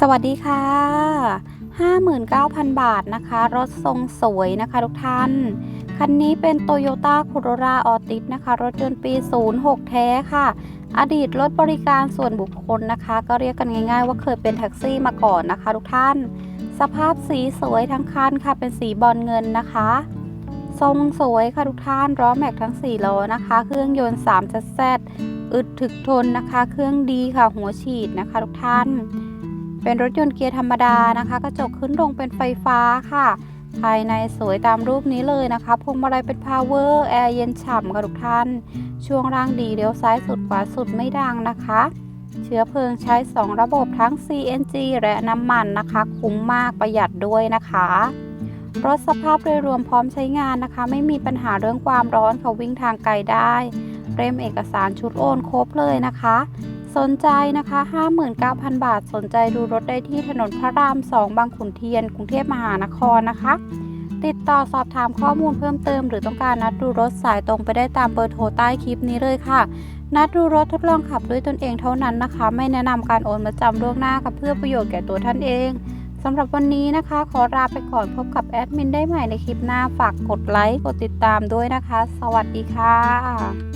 สวัสดีค่ะ 59,000 บาทนะคะ รถทรงสวยนะคะทุกท่าน คันนี้เป็น Toyota Corolla Altis นะคะ รถยนต์ปี 06 แท้ค่ะ อดีตรถบริการส่วนบุคคลนะคะ ก็เรียกกันง่ายๆว่าเคยเป็นแท็กซี่มาก่อนนะคะทุกท่าน สภาพสีสวยทั้งคันค่ะ เป็นสีบอลเงินนะคะ ทรงสวยค่ะทุกท่าน ล้อแม็กทั้ง4ล้อนะคะ เครื่องยนต์3 z z อึดถึกทนนะคะ เครื่องดีค่ะ หัวฉีดนะคะทุกท่าน เป็นรถยนต์เกียร์ธรรมดานะคะ กระจกขึ้นลงเป็นไฟฟ้าค่ะ ภายในสวยตามรูปนี้เลยนะคะพวงมาลัยเป็น power แอร์เย็นฉ่ำค่ะทุกท่าน ช่วงล่างดีเลี้ยวซ้ายสุดขวาสุดไม่ดังนะคะ เชื้อเพลิงใช้ 2 ระบบทั้ง CNG และน้ำมันนะคะ คุ้มมากประหยัดด้วยนะคะรถสภาพโดยรวมพร้อมใช้งานนะคะ ไม่มีปัญหาเรื่องความร้อนค่ะวิ่งทางไกลได้ เร่มเอกสารชุดโอนครบเลยนะคะ สนใจนะคะ 59,000 บาท สนใจดูรถได้ที่ถนนพระราม 2 บางขุนเทียน กรุงเทพมหานครนะคะ ติดต่อสอบถามข้อมูลเพิ่มเติม หรือต้องการนัดดูรถสายตรงไปได้ตามเบอร์โทรใต้คลิปนี้เลยค่ะ นัดดูรถทดลองขับด้วยตนเองเท่านั้นนะคะ ไม่แนะนำการโอนมาจำล่วงหน้าค่ะเพื่อประโยชน์แก่ตัวท่านเองสำหรับวันนี้นะคะ ขอลาไปก่อนพบกับแอดมินได้ใหม่ในคลิปหน้าฝากกดไลค์กดติดตามด้วยนะคะ สวัสดีค่ะ